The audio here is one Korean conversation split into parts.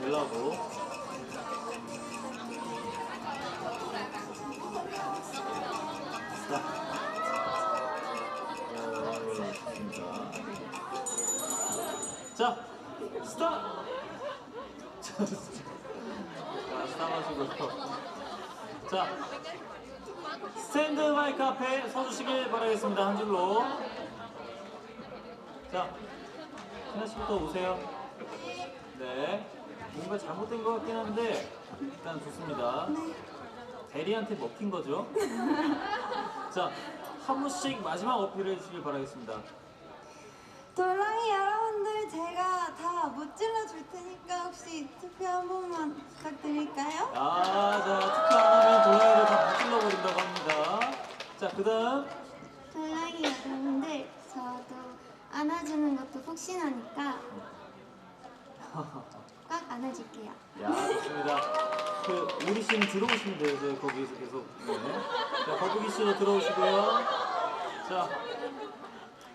되려고. 자, 스타! 자, 스타 마시고. 자, 스탠드 마이크 앞에 서주시길 바라겠습니다. 한 줄로. 자, 하나 씨부터 오세요. 네. 뭔가 잘못된 것 같긴 한데, 일단 좋습니다. 대리한테 먹힌 거죠? 자, 한 분씩 마지막 어필을 해주시길 바라겠습니다. 돌랑이 여러분들 제가 다 못 찔러 줄 테니까 혹시 투표 한 번만 부탁드릴까요? 아, 자, 투표 안 하면 동아리를 다 무찔러 버린다고 합니다. 자, 그 다음. 돌랑이 여러분들 저도 안아주는 것도 혹시나니까 꽉 안아줄게요. 야, 좋습니다. 그, 우리 씨는 들어오시면 돼요. 네, 거기서 계속. 네. 자, 거북이 씨도 들어오시고요. 자,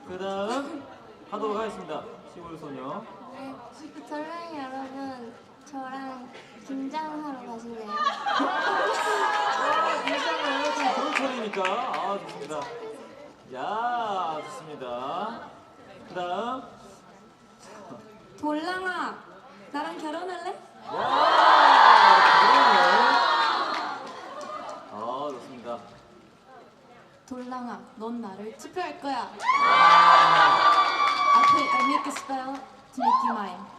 그 다음 하도록 하겠습니다. 시골 소녀. 네, 돌랑이 여러분 저랑 김장하러 가실래요? 괜찮아요. 지금 겨울철이니까. 아, 좋습니다. 야, 좋습니다. 그 다음. 돌랑아 나랑 결혼할래? 아, 좋습니다. 돌랑아 넌 나를 투표할 거야. 아, I put I make a spell to make you mine. 아,